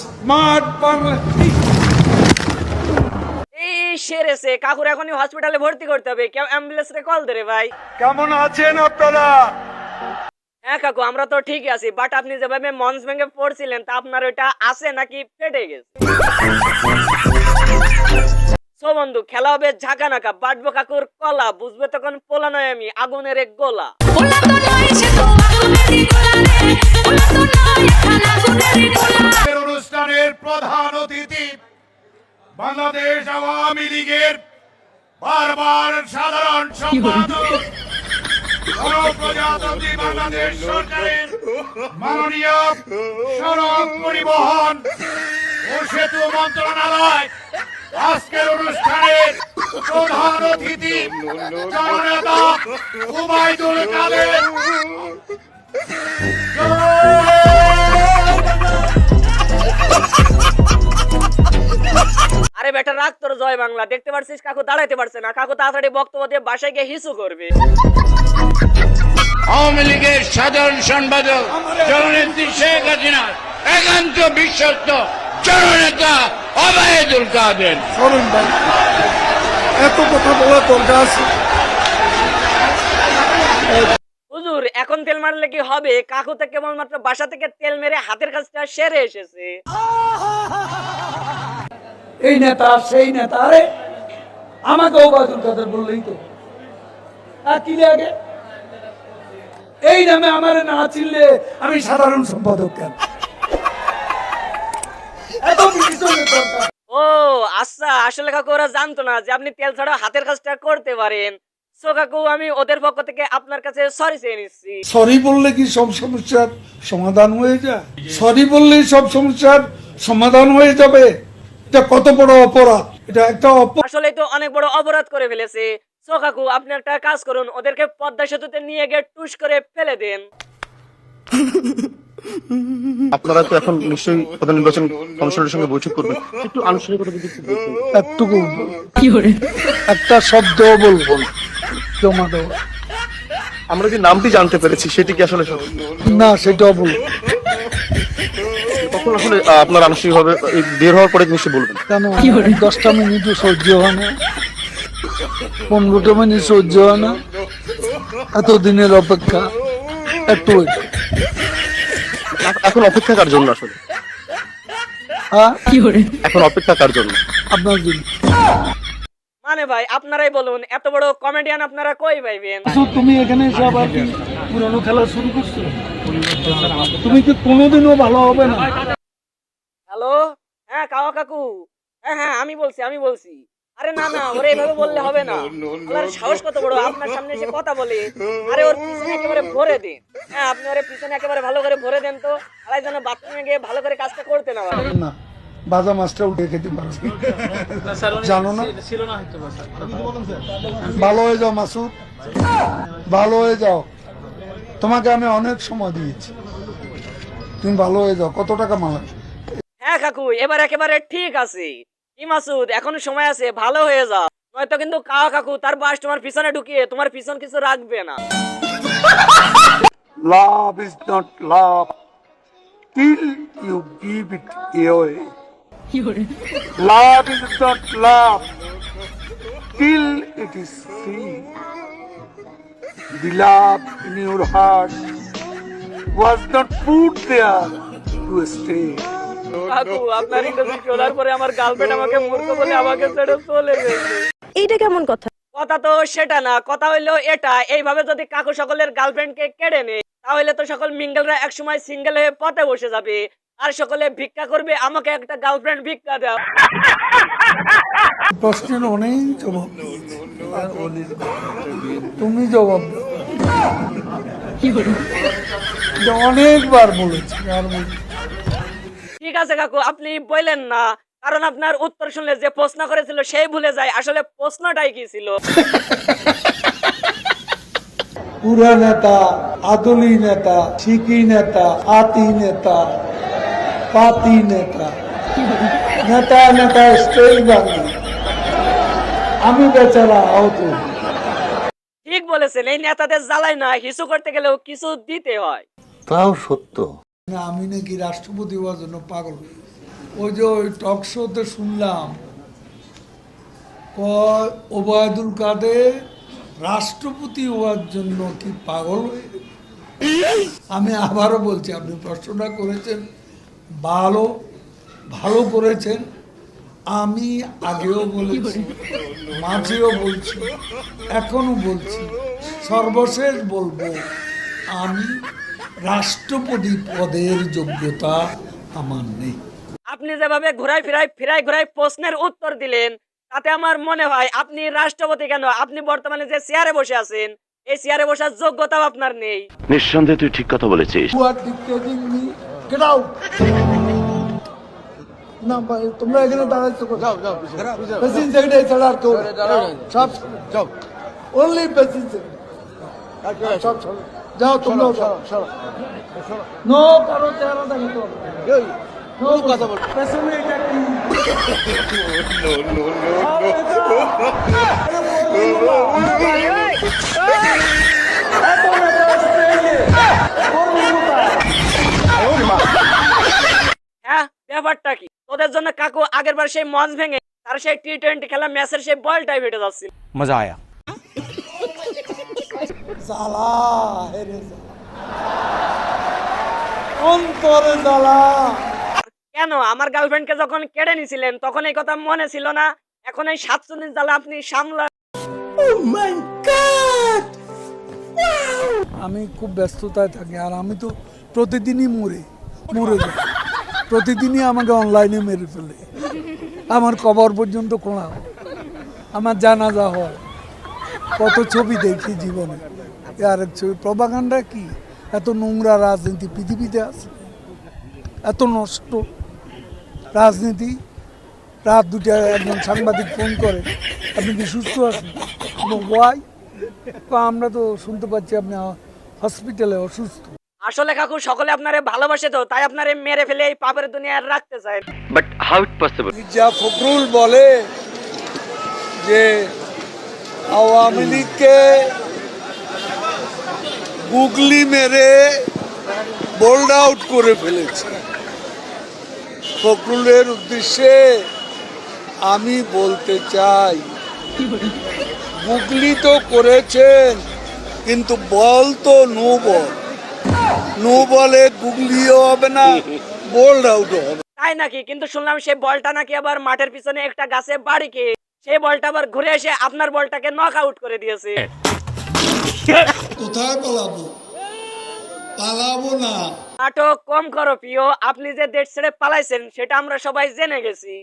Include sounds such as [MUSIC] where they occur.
Smart Bangla এই সেরেছে কাকুর এখনই হসপিটালে ভর্তি করতে হবে। কেউ অ্যাম্বুলেন্স রে কল দে রে ভাই। কেমন আছেন আপনারা? হ্যাঁ কাকু আমরা তো ঠিকই আছি বাট আপনি যেভাবে মঞ্চ ভেঙে পড়ছিলেন তা আপনার ওইটা আছে নাকি ফেটে গেছে? সো বন্ধু খেলা হবে ঝাঁকা নাকা বাটবো কাকুর কলা বুঝবে তখন পোলা নয় আমি আগুনের এক গোলা। প্রধান অতিথি। বাংলাদেশ আওয়ামী লীগের বারবার সাধারণ সম্পাদক গণপ্রজাতন্ত্রী বাংলাদেশ সরকারের মাননীয় সড়ক পরিবহন ও সেতু মন্ত্রণালয় আজকের অনুষ্ঠানের প্রধান অতিথি জননেতা কাদের। বেটা রাখ তোর জয় বাংলা। দেখতে পারছিস কাকু দাঁড়াইতে পারছে না। কাকু তাড়াতাড়ি বক্তব্য দিয়ে বাসায় গিয়ে হিসু করবে। আওয়ামী লীগের সাধারণ সম্পাদক জননেত্রী শেখ হাসিনার একান্ত বিশ্বস্ত জননেতা অবায়দুল কাদের। সরেন ভাই এত কথা বলা দরকার আছে। হুজুর এখন তেল মারলে কি হবে? কাকু তো কেবলমাত্র বাসা থেকে তেল মেরে হাতের কাজটা সেরে এসেছে। এই নেতা সেই নেতা আরে আমাকে ওবায়দুল কাদের বললেই তো। কি লাগে এই নামে আমার না চিনলে আমি সাধারণ সম্পাদক কেন? ও আচ্ছা আসলে কাকু ওরা জানতো না যে আপনি তেল ছাড়া হাতের কাজটা করতে পারেন। সো কাকু আমি ওদের পক্ষ থেকে আপনার কাছে সরি চেয়ে নিচ্ছি। সরি বললে কি সব সমস্যার সমাধান হয়ে যায়? সরি বললেই সব সমস্যার সমাধান হয়ে যাবে। এটা কত বড় অপরাধ? এটা একটা আসলে তো অনেক বড় অপরাধ করে ফেলেছে। সো কাকু আপনি একটা কাজ করুন ওদেরকে পদ্মা সেতুতে নিয়ে গিয়ে টুস করে ফেলে দেন। আপনারা তো এখন নিশ্চয়ই প্রধান নির্বাচন কমিশনের সঙ্গে বৈঠক করবেন। একটু আনুষ্ঠানিকতা যদি। একটুকু একটা শব্দ বলব না। জমা দেওয়া। আমরা যে নামটি জানতে পেরেছি সেটি কি আসলে না সেটাও বলব। আসলে আপনার আনুষ্ঠানিকভাবে বের হওয়ার পরে নিশ্চয়ই বলবেন। কেন? দশটা মিনিটও সহ্য হয় না। পনেরোটা মিনিট সহ্য হয় না। এত দিনের অপেক্ষা। একটু এখন অপেক্ষা কার জন্য আসলে? হ্যাঁ? এখন অপেক্ষা কার জন্য? আপনার জন্য। মানে ভাই আপনারাই বলুন এত বড় কমেডিয়ান আপনারা কই পাইবেন তুমি এখানে সব আবার কি পুরানো খেলা শুরু করছ? তুমি কি কোনোদিনও ভালো হবে না? হ্যালো? হ্যাঁ কাওয়া কাকু। হ্যাঁ হ্যাঁ আমি বলছি আমি বলছি। আরে না না ওরে এভাবে বললে হবে না। আল্লাহর সাহস কত বড় আপনার সামনে এসে কথা বলে। আরে ওর পিছনে একেবারে ভরে দিন। হ্যাঁ আপনি ওরে পিছনে একেবারে ভালো করে ভরে দেন তো। আলাই যেন বাথরুমে গিয়ে ভালো করে কাজটা করতে না পারে না বাজা মাছটা উঠে খেতে পারো জানো না? ভালো হয়ে যাও মাসুদ। ভালো হয়ে যাও। তোমাকে আমি অনেক সময় দিয়েছি। তুমি ভালো হয়ে যাও। কত টাকা মালা হ্যাঁ এক হাকুই এবার একেবারে ঠিক আছি। কি মাসুদ, এখন সময় আছে, ভালো হয়ে যাও। নয়তো কিন্তু কা কাকু, তার বাস তোমার পিছনে ঢুকিয়ে তোমার পিছন কিছু রাখবে না। Love is not love till you give it your love is not love till it is see কাকু আপনার ইন্টারভিউ শোনার পরে আমার গার্লফ্রেন্ড আমাকে মূর্খ বলে আমাকে ছেড়ে চলে গেছে? এইটা কেমন কথা? কথা তো সেটা না কথা হইল এটা এইভাবে যদি কাকু সকলের গার্লফ্রেন্ডকে কেড়ে নেয় তাহলে তো সকল মিঙ্গেলরা একসময় সিঙ্গেল হয়ে পথে বসে যাবে আর সকলে ভিক্ষা করবে আমাকে একটা গার্লফ্রেন্ড ভিক্ষা দাও। প্রশ্নের অনেক জবাব তুমি জবাব দাও। অনেকবার বলেছি আর বলছি। ঠিক আছে কাকু আপনি বললেন না। কারণ আপনার উত্তর শুনলে যে প্রশ্ন করেছিল সেই ভুলে যায়। আসলে প্রশ্নটাই কি ছিল? পুরা নেতা আদলি নেতা শিকি নেতা আতি নেতা পাতি নেতা। নেতা নেতা স্টেজ বাংলা আমি বেচারা আহত। ঠিক বলেছেন এই নেতাদের জ্বালায় না কিছু করতে গেলেও কিছু দিতে হয়। আমি নাকি রাষ্ট্রপতি হওয়ার জন্য পাগল। ওই যে ওই টক শোতে শুনলাম ওবায়দুল কাদের রাষ্ট্রপতি হওয়ার জন্য কি পাগল আমি আবারও বলছি, আপনি প্রশ্নটা করেছেন, ভালো ভালো করেছেন। আমি আগেও বলেছি, মাঝেও বলছি এখনও বলছি, সর্বশেষ বলব, আমি রাষ্ট্রপতি পদের যোগ্যতা আমার নেই। আপনি যেভাবে ঘুরাই ফিরাই ফিরাই ঘুরাই প্রশ্নের উত্তর দিলেন তাতে আমার মনে হয় আপনি রাষ্ট্রপতি কেন? আপনি বর্তমানে যে চেয়ারে বসে আছেন এই চেয়ারে বসার যোগ্যতাও আপনার নেই। নিঃসন্দেহে তুই ঠিক কথা বলেছিস। না ভাই তোমরা এখানে দাঁড়াচ্ছো যাও যাও প্রেসিডেন্ট সেক্রেটারি ছাড়া আর কেউ সব যাও। অনলি প্রেসিডেন্ট সেক্রেটারি সব সব যাও তোমরা নো কারো চেহারা দেখাতে হবে নো কথা বল পেছনে এটা কি হ্যাঁ ব্যাপারটা কি তোদের জন্য কাকু আগের বার সেই মঞ্চ ভেঙে তার সেই টি টোয়েন্টি খেলা ম্যাচের সেই বলটাই ফেটে যাচ্ছিল मजा आया জ্বালা হেরে জ্বালা। অন্তরে জ্বালা। কেন? আমার গার্লফ্রেন্ডকে যখন কেড়ে নিছিলেন তখন এই কথা মনে ছিল না। এখন এই সাতচল্লিশ জ্বালা আপনি সামলা আমি খুব ব্যস্ততায় থাকি আর আমি তো প্রতিদিনই মরে মরে যাই। প্রতিদিনই আমাকে অনলাইনে মেরে ফেলে। আমার কবর পর্যন্ত খোঁড়া। আমার জানাজা হয়। কত ছবি দেখি জীবনে। ছবি প্রবাগান্ডা কি? এত নোংরা রাজনীতি পৃথিবীতে আছে। এত নষ্ট রাজনীতি। রাত দুটায় একজন সাংবাদিক ফোন করে আপনি কি সুস্থ আছেন? ওয়াই আমরা তো শুনতে পাচ্ছি আপনি হসপিটালে অসুস্থ। আসলে কাকু সকলে আপনারে ভালোবাসে তো তাই আপনারে মেরে ফেলে এই পাপের দুনিয়ায় রাখতে চায় but how it possible Mirza Fakhrul বলে যে আওয়ামী লীগকে গুগলি মেরে বোল্ড আউট করে ফেলেছে। ফখরুলের উদ্দেশ্যে আমি বলতে চাই গুগলি তো করেছেন কিন্তু বল তো নো বল। নো বলে গুগলিও হবে না বোল্ড আউটও হবে তাই নাকি? কিন্তু শুনলাম সেই বলটা নাকি আবার মাঠের পিছনে একটা গাছে বাড়ি খেয়ে সেই বলটা আবার ঘুরে এসে আপনার বলটাকে নক আউট করে দিয়েছে। [LAUGHS] কোথায় পালাবো? পালাবো না। নাটক কম করো প্রিয়, আপনি যে দেশ ছেড়ে পালাইছেন, সেটা আমরা সবাই জেনে গেছি।